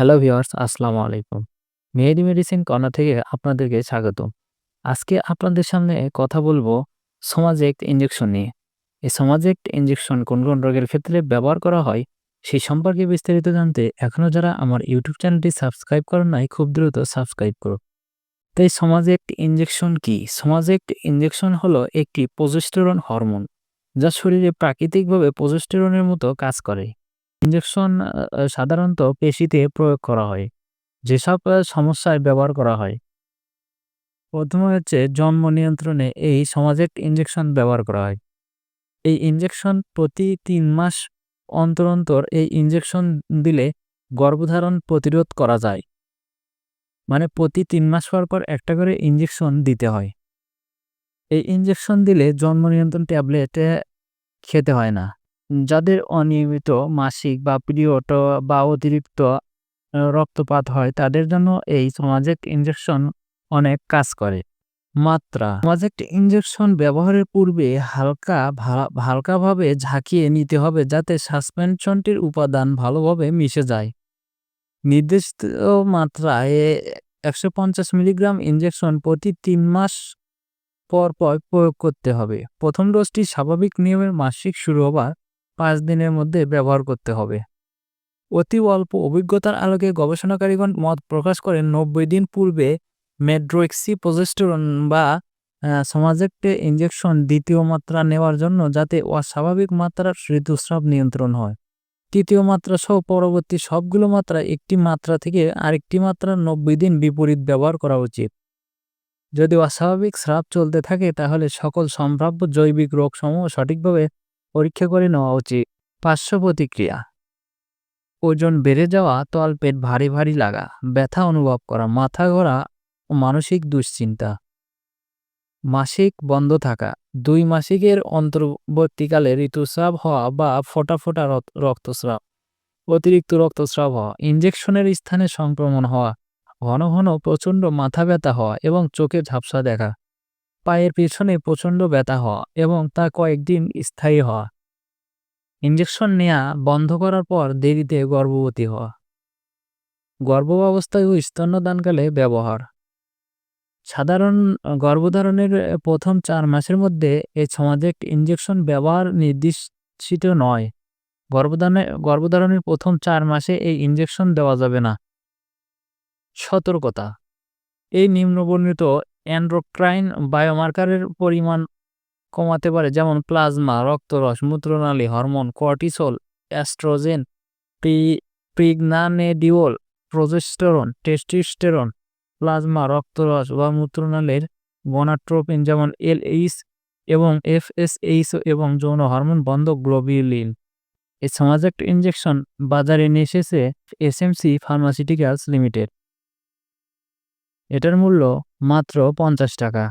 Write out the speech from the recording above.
Hello viewers, আসসালামু আলাইকুম। মেহেদি medicine corner থেকে আপনাদেরকে স্বাগতম। আজকে আপনাদের সামনে কথা বলব সমাজেক্ট ইঞ্জেকশন নিয়ে। এই সমাজেক্ট ইঞ্জেকশন কোন কোন রোগের ক্ষেত্রে ব্যবহার করা হয় সেই সম্পর্কে বিস্তারিত জানতে এখনও যারা আমার ইউটিউব চ্যানেলটি সাবস্ক্রাইব করেন নাই, খুব দ্রুত সাবস্ক্রাইব করো তাই সমাজেক্ট ইঞ্জেকশন কি? সমাজেক্ট ইঞ্জেকশন হলো একটি প্রজেস্টেরন হরমোন, যা শরীরে প্রাকৃতিকভাবে প্রজেস্টেরনের মতো কাজ করে। ইনজেকশন সাধারণত পেশিতে প্রয়োগ করা হয় যেসব সমস্যায় ব্যবহার করা হয়। প্রথমে হচ্ছে জন্ম নিয়ন্ত্রণে এই সমাজেক্ট ইঞ্জেকশন ব্যবহার করা হয়। এই ইঞ্জেকশন প্রতি তিন মাস অন্তর, অন্তর এই ইঞ্জেকশন দিলে গর্ভধারণ প্রতিরোধ করা যায়। মানে প্রতি তিন মাস পর, পর একটা করে ইঞ্জেকশন দিতে হয়। এই ইঞ্জেকশন দিলে জন্ম নিয়ন্ত্রণ ট্যাবলেট খেতে হয় না। যাদের অনিয়মিত মাসিক বা পিরিয়ড বা অতিরিক্ত রক্তপাত হয়, তাদের জন্য এই সমাজেক্ট ইঞ্জেকশন অনেক কাজ করে। মাত্রা সমাজেক্ট ইঞ্জেকশন ব্যবহারের পূর্বে হালকা হালকাভাবে ঝাঁকিয়ে নিতে হবে যাতে সাসপেনশনটির উপাদান ভালোভাবে মিশে যায়। নির্দিষ্ট মাত্রায় একশো পঞ্চাশ মিলিগ্রাম ইঞ্জেকশন প্রতি তিন মাস পর পর প্রয়োগ করতে হবে। প্রথম ডোজটি স্বাভাবিক নিয়মের মাসিক শুরু হবার পাঁচ দিনের মধ্যে ব্যবহার করতে হবে। অতি অল্প অভিজ্ঞতার আলোকে গবেষণাকারীগণ মত প্রকাশ করেন, নব্বই দিন পূর্বে মেড্রোক্সি প্রজেস্টেরন বা সমাজেক্টে ইঞ্জেকশন দ্বিতীয় মাত্রা নেওয়ার জন্য যাতে অস্বাভাবিক মাত্রার ঋতুস্রাব নিয়ন্ত্রণ হয়। তৃতীয় মাত্রা সহ পরবর্তী সবগুলো মাত্রা একটি মাত্রা থেকে আরেকটি মাত্রা নব্বই দিন বিপরীত ব্যবহার করা উচিত। যদি অস্বাভাবিক স্রাব চলতে থাকে, তাহলে সকল সম্ভাব্য জৈবিক রোগসমূহ সঠিকভাবে পরীক্ষা করে নেওয়া উচিত। পার্শ্ব প্রতিক্রিয়া। ওজন বেড়ে যাওয়া তলপেট ভারী ভারী লাগা, ব্যথা অনুভব করা, মাথা ঘোরা ও মানসিক দুশ্চিন্তা। মাসিক বন্ধ থাকা। দুই মাসিকের অন্তর্বর্তীকালে ঋতুস্রাব হওয়া বা ফোটা ফোটা রক্তস্রাব। অতিরিক্ত রক্তস্রাব হওয়া ইঞ্জেকশনের স্থানে সংক্রমণ হওয়া, ঘন ঘন প্রচণ্ড মাথা ব্যথা হওয়া এবং চোখে ঝাপসা দেখা। পায়ের পেছনে প্রচণ্ড ব্যথা হওয়া এবং তা কয়েকদিন স্থায়ী হওয়া। ইঞ্জেকশন নেয়া বন্ধ করার পর দেরিতে গর্ভবতী হওয়া। গর্ভাবস্থায় ও স্তন্যদানকালে ব্যবহার। সাধারণ গর্ভধারণের প্রথম চার মাসের মধ্যে এই সমাজে ইঞ্জেকশন ব্যবহার নির্দিষ্ট নয়। গর্ভধারণে, গর্ভধারণের প্রথম চার মাসে এই ইঞ্জেকশন দেওয়া যাবে না। সতর্কতা। এই নিম্নবর্ণিত অ্যান্ড্রোক্রাইন বায়োমার্কারের পরিমাণ কমাতে পারে, যেমন প্লাজমা, রক্তরস, মূত্রনালী, hormone, cortisol, oestrogen pre pregnanediol, progesterone, testosterone, plasma, রক্তরস বা মূত্রনালীর গনাট্রোপিন, যেমন এল এইচ এবং এফ এস এইচ এবং যৌন হরমোন বন্ধ গ্লোবিলিন এই সমাজেক্ট ইঞ্জেকশন বাজারে নিয়ে এসেছে এসএমসি ফার্মাসিউটিক্যালস লিমিটেড। এটার মূল্য মাত্র পঞ্চাশ টাকা।